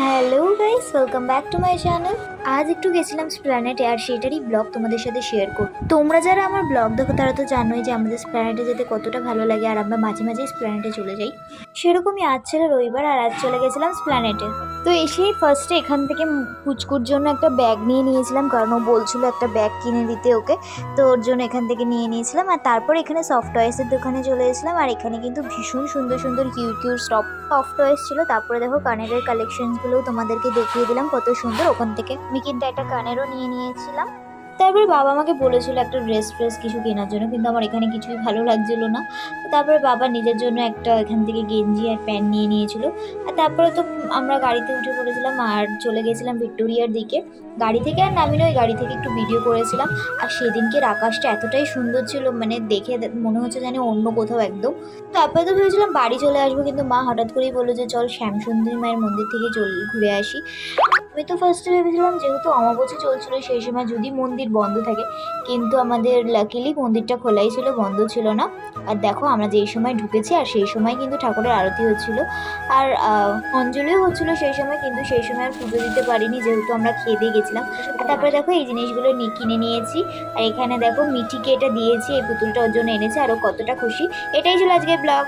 Hello guys welcome back to my channel আজ একটু গেছিলাম স্প্ল্যানেটে আর সেটারই ব্লগ তোমাদের সাথে শেয়ার করব। তোমরা যারা আমার ব্লগ দেখো, তারা তো জানোই যে আমাদের স্প্ল্যানেটে যেতে কতটা ভালো লাগে, আর আমরা মাঝে মাঝে স্প্ল্যানেটে চলে যাই। সেরকমই আজ ছিল রবিবার আর আজ চলে গেছিলাম স্প্ল্যানেটে তো এসেই ফার্স্টে এখান থেকে পুচকুর জন্য একটা ব্যাগ নিয়ে নিয়েছিলাম, কারণ ও বলছিল একটা ব্যাগ কিনে দিতে ওকে। তো ওর জন্য এখান থেকে নিয়ে নিয়েছিলাম আর তারপর এখানে সফট টয়েসের দোকানে চলে এসেছিলাম আর এখানে কিন্তু ভীষণ সুন্দর সুন্দর cute cute soft soft toys ছিল। তারপরে দেখো কানেরের কালেকশনসগুলোও তোমাদেরকে দেখিয়ে দিলাম কত সুন্দর। ওখান থেকে আমি কিন্তু একটা কানেরও নিয়ে নিয়েছিলাম। তারপরে বাবা আমাকে বলেছিল একটা ড্রেস ফ্রেস কিছু কেনার জন্য, কিন্তু আমার এখানে কিছুই ভালো লাগছিল না। তারপরে বাবা নিজের জন্য একটা এখান থেকে গেঞ্জি আর প্যান্ট নিয়ে নিয়েছিল। আর তারপরে তো আমরা গাড়িতে উঠে পড়েছিলাম আর চলে গেছিলাম ভিক্টোরিয়ার দিকে। গাড়ি থেকে আর নামিনি, ওই গাড়ি থেকে একটু ভিডিও করেছিলাম। আর সেদিনকের আকাশটা এতটাই সুন্দর ছিল মানে দেখে মনে হচ্ছে জানি অন্য কোথাও একদম। তারপরে তো ভেবেছিলাম বাড়ি চলে আসব, কিন্তু মা হঠাৎ করেই বলল যে, চল শ্যামসুন্দরী মায়ের মন্দির থেকে চল ঘুরে আসি। আমি তো ফার্স্টে ভেবেছিলাম যেহেতু অমাবস্যা চলছিল, সেই সময় যদি মন্দির বন্ধ থাকে, কিন্তু আমাদের লাকিলি মন্দিরটা খোলাই ছিল, বন্ধ ছিল না। আর দেখো, আমরা যেই সময় ঢুকেছি, আর সেই সময় কিন্তু ঠাকুরের আরতি হচ্ছিল। আর অঞ্জলিও হচ্ছিল সেই সময়, কিন্তু সেই সময় আর পুজো দিতে পারিনি, যেহেতু আমরা খেয়ে দিয়ে গেছিলাম। তারপরে দেখো, এই জিনিসগুলো কিনে নিয়েছি। আর এখানে দেখো মিঠিকে এটা দিয়েছি, এই পুতুলটা ওর জন্য এনেছে আরও কতটা খুশি। এটাই ছিল আজকে ব্লগ